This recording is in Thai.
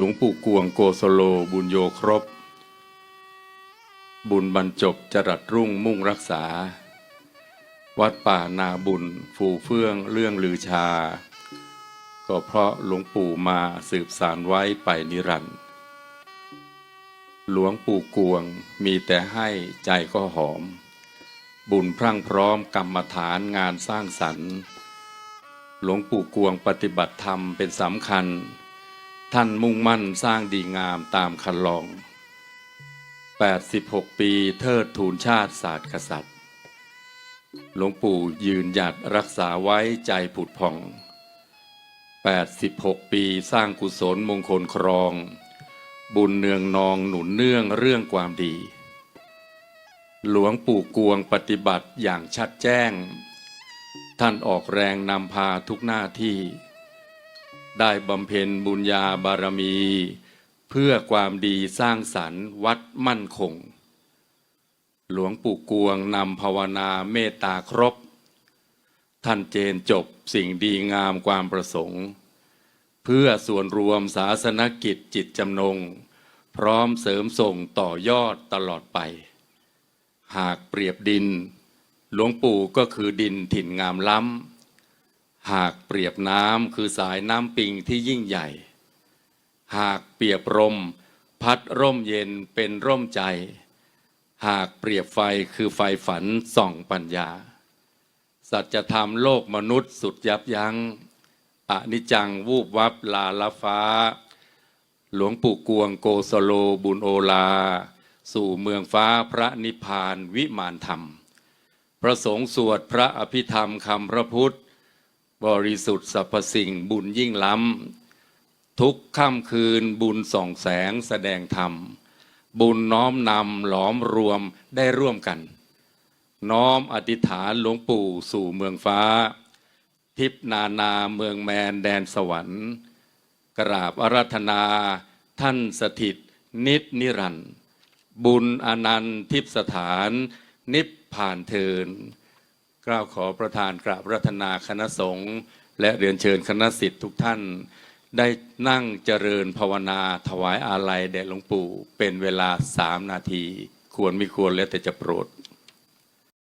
หลวงปู่กวงโกสโลบุญโยครบ บุญบรรจบจรัสรุ่งมุ่งรักษา วัดป่านาบุญฟูเฟื่องเรื่องลือชา ก็เพราะหลวงปู่มาสืบสารไว้ไปนิรันดร์หลวงปู่กวงมีแต่ให้ใจก็หอม บุญพรั่งพร้อมกรรมฐานงานสร้างสรรค์ หลวงปู่กวงปฏิบัติธรรมเป็นสำคัญ ท่านมุ่งมั่นสร้างดีงามตามคันลอง 86 ปีเทิดทูนชาติศาสตร์กษัตริย์ หลวงปู่ยืนหยัดรักษาไว้ใจผุดผ่อง 86 ปีสร้างกุศลมงคลครอง บุญเนืองนองหนุนเนื่องเรื่องความดี หลวงปู่กวงปฏิบัติอย่างชัดแจ้ง ท่านออกแรงนำพาทุกหน้าที่ ได้บำเพ็ญบุญญาบารมี เพื่อความดีสร้างสรรค์วัดมั่นคง หลวงปู่กวงนำภาวนาเมตตาครบ ท่านเจนจบสิ่งดีงามความประสงค์ เพื่อส่วนรวมศาสนกิจจิตจำนง พร้อมเสริมส่งต่อยอดตลอดไป หากเปรียบดิน หลวงปู่ก็คือดินถิ่นงามล้ำ หากเปรียบน้ำคือสายน้ำปิงที่ยิ่งใหญ่ หากเปรียบลมพัดร่มเย็นเป็นร่มใจ หากเปรียบไฟคือไฟฝันส่องปัญญา สัจธรรมโลกมนุษย์สุดยับยัง้งอนิจจังวูบวับลาละฟ้า หลวงปู่กวงโกสโลบุญโอลา สู่เมืองฟ้าพระนิพพานวิมานธรรมพระสงฆ์สวดพระอภิธรรมคำพระพุทธ บริสุทธิ์สรรพสิ่งบุญยิ่งล้ำ ทุกค่ำคืนบุญส่องแสงแสดงธรรม บุญน้อมนำหลอมรวมได้ร่วมกัน น้อมอธิษฐานหลวงปู่สู่เมืองฟ้า ทิพนานาเมืองแมนแดนสวรรค์ กราบอารัธนา ท่านสถิต นิจนิรันดร์บุญอนันต์ทิพสถาน นิพพานเทิน กล่าวขอประธานกราบรัตนาคณะสงฆ์และเรียนเชิญคณะสิทธิ์ทุกท่าน ได้นั่งเจริญภาวนาถวายอาลัยแด่หลวงปู่เป็นเวลาสามนาที ควรไม่ควรแล้วแต่จะโปรด